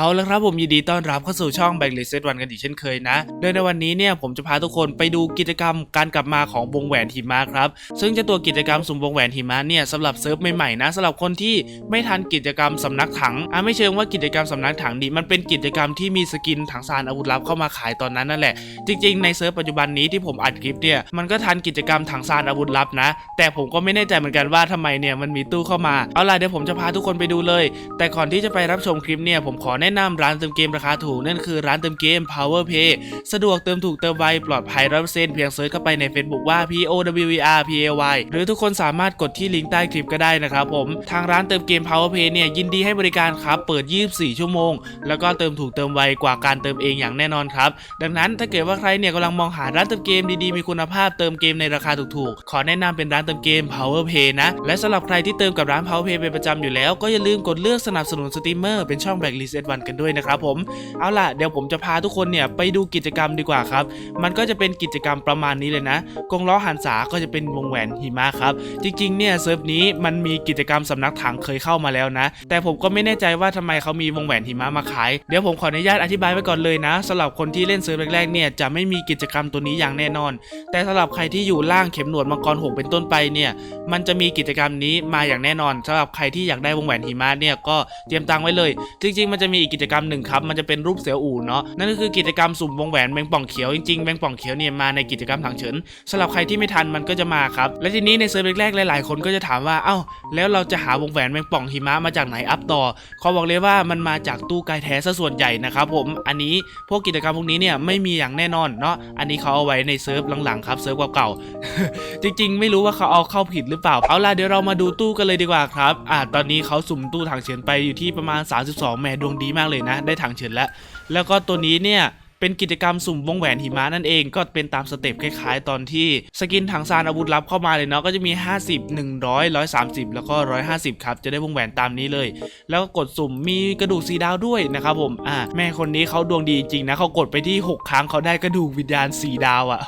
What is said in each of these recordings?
เอาละครับผมยินดีต้อนรับเข้าสู่ช่องแบงค์เลสเซตวันกันอีกเช่นเคยนะ โดยในวันนี้เนี่ยผมจะพาทุกคนไปดูกิจกรรมการกลับมาของวงแหวนหิมะครับ ซึ่งจะตัวกิจกรรมสุ่มวงแหวนหิมะเนี่ยสำหรับเซิร์ฟใหม่ๆนะสำหรับคนที่ไม่ทันกิจกรรมสำนักถังอะไม่เชิงว่ากิจกรรมสำนักถังดีมันเป็นกิจกรรมที่มีสกินถังซานอาวุธลับเข้ามาขายตอนนั้นนั่นแหละ จริง ๆ ในเซิร์ฟปัจจุบันนี้ที่ผมอัดคลิปเนี่ยมันก็ทันกิจกรรมถังซานอาวุธลับนะ แต่ผมก็ไม่แน่ใจเหมือนกันว่าทำไมเนี่ยมันมีตู้เข้ามาเอาล่ะเดี๋ยวผมจะพาทุกคนไปดูเลย แต่ก่อนที่จะไปรับชมคลิปเนี่ยผมขอแนะนำร้านเติมเกมราคาถูกนั่นคือร้านเติมเกม Power Pay สะดวกเติมถูกเติมไวปลอดภัยร้อยเปอร์เซ็นต์เพียงเซิร์ชเข้าไปใน Facebook ว่า P O W E R P A Y หรือทุกคนสามารถกดที่ลิงก์ใต้คลิปก็ได้นะครับผมทางร้านเติมเกม Power Pay เนี่ยยินดีให้บริการครับเปิด 24 ชั่วโมง แล้วก็เติมถูกเติมไวกว่าการเติมเองอย่างแน่นอนครับดังนั้นถ้าเกิดว่าใครเนี่ยกำลังมองหาร้านเติมเกมดีๆมีคุณภาพเติมเกมในราคาถูกๆขอแนะนำเป็นร้านเติมเกม Power Pay นะและสำหรับใครที่เติมกับร้าน Power Pay เป็นประจำอยู่แล้วก็อย่าลืมกดเลือกสนับสนุนสตรีมเมอร์เป็นช่องแบ k ลิสเอ็ดวันกันด้วยนะครับผมเอาล่ะเดี๋ยวผมจะพาทุกคนเนี่ยไปดูกิจกรรมดีกว่าครับ มันก็จะเป็นกิจกรรมประมาณนี้เลยนะกงล้อหันษาก็จะเป็นวงแหวนหิมะครับ จริงๆเนี่ยเซิร์ฟนี้มันมีกิจกรรมสำนักถังเคยเข้ามาแล้วนะ แต่ผมก็ไม่แน่ใจว่าทำไมเขามีวงแหวนหิมะมาขายเดี๋ยวผมขออนุญาตอธิบายไว้ก่อนเลยนะสำหรับคนที่เล่นเซิร์ฟแรกๆเนี่ยจะไม่มีกิจกรรมตัวนี้อย่างแน่นอน แต่สำหรับใครที่อยู่ล่างเข็มหนวดมังกรหกเป็นต้นไปเนี่ยมันจะมีกิจกรรมนี้มาอย่างแน่นอนสำหรับใครที่อยากได้วงแหวนหิมะเนี่ยก็เตรียมตังไว้เลย จริง ๆ มันจะมีอีกกิจกรรมหนึ่งครับมันจะเป็นรูปเสืออู่เนาะนั่นก็คือกิจกรรมสุ่มวงแหวนแมงป่องเขียวจริงๆแมงป่องเขียวเนี่ยมาในกิจกรรมถังเฉินสำหรับใครที่ไม่ทันมันก็จะมาครับและทีนี้ในเซิร์ฟแรกๆหลายๆคนก็จะถามว่าเอ้าแล้วเราจะหาวงแหวนแมงป่องหิมะมาจากไหนอัพต่อขอบอกเลยว่ามันมาจากตู้กายแท้ซะส่วนใหญ่นะครับผมอันนี้พวกกิจกรรมพวกนี้เนี่ยไม่มีอย่างแน่นอนเนาะอันนี้เขาเอาไว้ในเซิร์ฟหลังๆครับเซิร์ฟเก่าๆจริง ๆ ไม่รู้ว่าเขาเอาเข้าผิดหรือเปล่าเอาล่ะเดี๋ยวเรามาดูตู้กันเลยดีกว่าครับอ่าตอนนี้เขาสุ่มตู้ถังเฉินไปอยู่ที่ประมาณ 32แม่ดวงดีมากเลยนะ ได้ถังเฉินแล้ว แล้วก็ตัวนี้เนี่ย เป็นกิจกรรมสุ่มวงแหวนหิมะนั่นเองก็เป็นตามสเต็ปคล้ายๆ ตอนที่สกินถังซานอาวุธลับเข้ามาเลยเนาะก็จะมี 50 100 130 แล้วก็ 150 ครับ จะได้วงแหวนตามนี้เลย แล้วก็กดสุ่มมีกระดูกสีดาวด้วยนะครับผมอ่าแม่คนนี้เขาดวงดีจริงนะเขากดไปที่ 6 ครั้งเขาได้กระดูกวิญญาณสีดาวอะ่ะ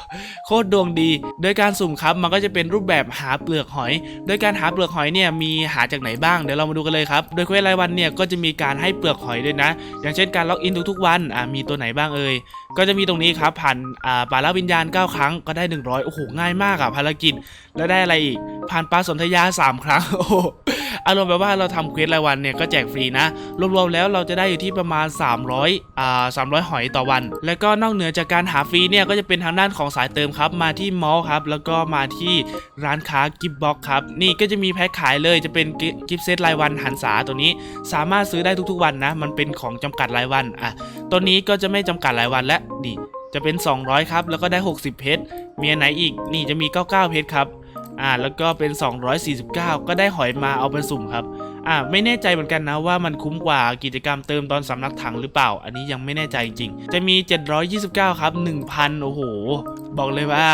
โคตรดวงดี โดยการสุ่มครับมันก็จะเป็นรูปแบบหาเปลือกหอย โดยการหาเปลือกหอยเนี่ยมีหาจากไหนบ้างเดี๋ยวเรามาดูกันเลยครับโดยเควสรายวันเนี่ยก็จะมีการให้เปลือกหอยด้วยนะ อย่างเช่นการล็อกอินทุกๆวันอ่ามีตัวไหนบ้างเอ่ยก็จะมีตรงนี้ครับผ่านอ่าปลาละวิญญาณ 9 ครั้งก็ได้ 100 โอ้โห ง่ายมากอะภารกิจ แล้วได้อะไรอีก ผ่านปลาสนธยา 3 ครั้ง โอ้อารมณ์แบบว่าเราทำเควสรายวันเนี่ยก็แจกฟรีนะ รวมๆแล้วเราจะได้อยู่ที่ประมาณ 300อ่า300 หอยต่อวัน แล้วก็นอกเหนือจากการหาฟรีเนี่ยก็จะเป็นทางด้านของสายเติมครับ มาที่มอลล์ครับ แล้วก็มาที่ร้านค้ากิฟบ็อกครับ นี่ก็จะมีแพ็คขายเลยจะเป็นกิฟเซตรายวันหันษาตัวนี้ สามารถซื้อได้ทุกๆวันนะ มันเป็นของจำกัดรายวันอะ ตัวนี้ก็จะไม่จำกัดรายวันและนี่จะเป็น 200 ครับ แล้วก็ได้ 60 เพชรมีอันไหนอีกนี่จะมี 99 เพชรครับอ่าแล้วก็เป็น 249 ก็ได้หอยมาเอาไปสุ่มครับอ่าไม่แน่ใจเหมือนกันนะว่ามันคุ้มกว่ากิจกรรมเติมตอนสำนักถังหรือเปล่า อันนี้ยังไม่แน่ใจจริง จะมี 729 ครับ 1,000 โอ้โห บอกเลยว่า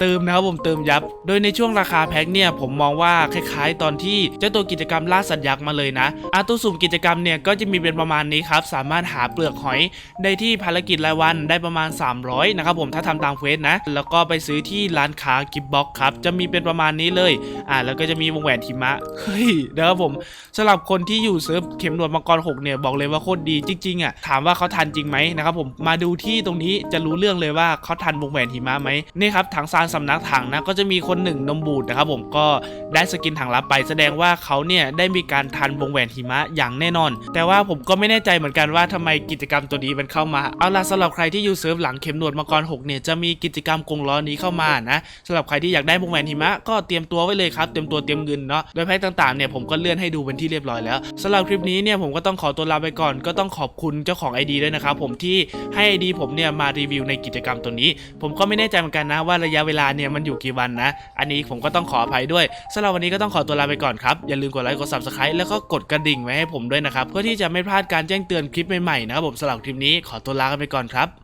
เติมนะครับผมเติมยับ โดยในช่วงราคาแพ็คเนี่ยผมมองว่าคล้ายๆ ตอนที่เจ้าตัวกิจกรรมล่าสัตว์ยักษ์มาเลยนะอาตู้สุ่มกิจกรรมเนี่ยก็จะมีเป็นประมาณนี้ครับสามารถหาเปลือกหอยได้ที่ภารกิจรายวันได้ประมาณ 300นะครับผมถ้าทำตามเควสนะ แล้วก็ไปซื้อที่ร้านค้ากิฟบ็อกครับจะมีเป็นประมาณนี้เลยอ่าแล้วก็จะมีวงแหวนหิมะเฮ้ยเดี๋ยวครับผมสำหรับคนที่อยู่เซิร์ฟเข็มหนวดมังกร6เนี่ยบอกเลยว่าโคตรดีจริงๆอะถามว่าเขาทันจริงไหมนะครับผมมาดูที่ตรงนี้จะรู้เรื่องเลยว่าเขาทันวงแหวนหิมะไหมนี่ครับถังซานสำนักถังนะก็จะมีคนหนึ่งนมบูดนะครับผมก็ได้สกินถังลับไป แสดงว่าเขาเนี่ยได้มีการทันวงแหวนหิมะอย่างแน่นอน แต่ว่าผมก็ไม่แน่ใจเหมือนกันว่าทำไมกิจกรรมตัวนี้มันเข้ามาเอาล่ะสำหรับใครที่อยู่เซิร์ฟหลังเข็มหนวดมังกร6เนี่ยจะมีกิจกรรมกงล้อนี้เข้ามานะสำหรับใครที่อยากได้วงแหวนหิมะก็เตรียมตัวไว้เลยครับเตรียมตัวเตรียมเงินเนาะโดยแพ็คต่างๆเนี่ยผมก็เลื่อนให้ดูเป็นที่เรียบร้อยแล้วสำหรับคลิปนี้เนี่ยผมก็ต้องขอตัวลาไปก่อน ก็ต้องขอบคุณเจ้าของ ID ด้วยนะครับผมที่ให้ ID ผมเนี่ยมารีวิวในกิจกรรมตัวนี้ ผมก็ไม่แน่ใจเหมือนกันนะว่าระยะเวลาเนี่ยมันอยู่กี่วันนะ อันนี้ผมก็ต้องขออภัยด้วยสำหรับวันนี้ก็ต้องขอตัวลาไปก่อนครับ อย่าลืมกดไลค์กด subscribe แล้วก็กดกระดิ่งไว้ให้ผมด้วยนะครับ เพื่อที่จะไม่พลาดการแจ้งเตือนคลิปใหม่ๆนะครับผมสำหรับคลิปนี้ขอตัวลากันไปก่อนครับ